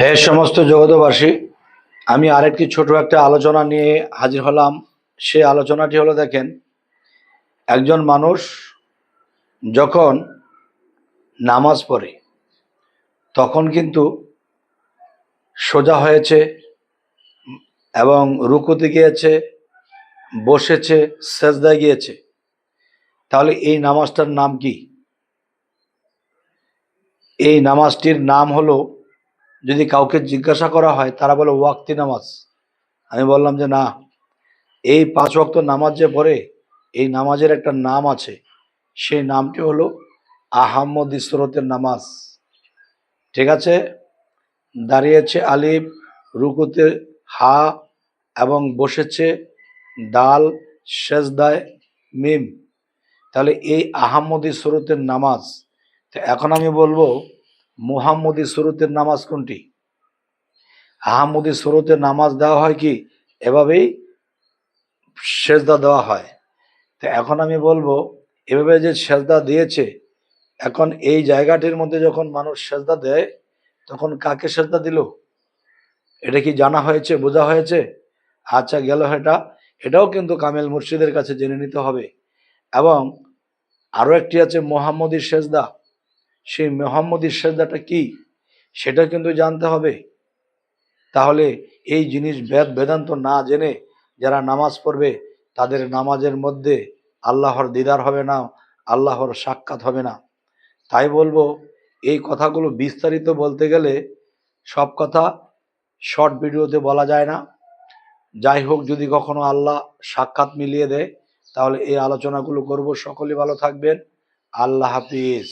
হে সমস্ত জগতবাসী আমি আরেকটি ছোট একটা আলোচনা নিয়ে হাজির হলাম। সে আলোচনাটি হলো, দেখেন, একজন মানুষ যখন নামাজ পড়ে, তখন কিন্তু সোজা হয়েছে এবং রুকুতে গিয়েছে, বসেছে, সেজদায় গিয়েছে। তাহলে এই নামাজটার নাম কি? এই নামাজটির নাম হলো, যদি কাউকে জিজ্ঞাসা করা হয়, তারা বলে ওয়াক্তি নামাজ। আমি বললাম যে, না, এই পাঁচ ওয়াক্ত নামাজ যে পড়ে, এই নামাজের একটা নাম আছে। সেই নামটি হলো আহাম্মদ ইসরতের নামাজ। ঠিক আছে? দাঁড়িয়েছে আলিফ, রুকুতে হা এবং বসেছে দাল সেজদায় মিম। তাহলে এই আহাম্মদি সুরতের নামাজ তো এখন আমি বলব, মুহাম্মদি সুরতের নামাজ কোনটি? আহমদি সুরতের নামাজ দেওয়া হয় কি? এভাবেই সেজদা দেওয়া হয়। তো এখন আমি বলব, এভাবে যে সেজদা দিয়েছে, এখন এই জায়গাটির মধ্যে যখন মানুষ সেজদা দেয়, তখন কাকে সেজদা দিল? এটা কি জানা হয়েছে, বোঝা হয়েছে? আচ্ছা গেল এটা। এটাও কিন্তু কামেল মুর্শিদের কাছে জেনে নিতে হবে। এবং আরও একটি আছে, মোহাম্মদী সেজদা। সেই মোহাম্মদী সেজদাটা কি? সেটা কিন্তু জানতে হবে। তাহলে এই জিনিস বেদ বেদান্ত না জেনে যারা নামাজ পড়বে, তাদের নামাজের মধ্যে আল্লাহর দিদার হবে না, আল্লাহর সাক্ষাৎ হবে না। তাই বলব, এই কথাগুলো বিস্তারিত বলতে গেলে সব কথা শর্ট ভিডিওতে বলা যায় না। যাই হোক, যদি কখনো আল্লাহ সাক্ষাৎ মিলিয়ে দেয়, তাহলে এই আলোচনাগুলো করব। সকলে ভালো থাকবেন। আল্লাহ হাফিজ।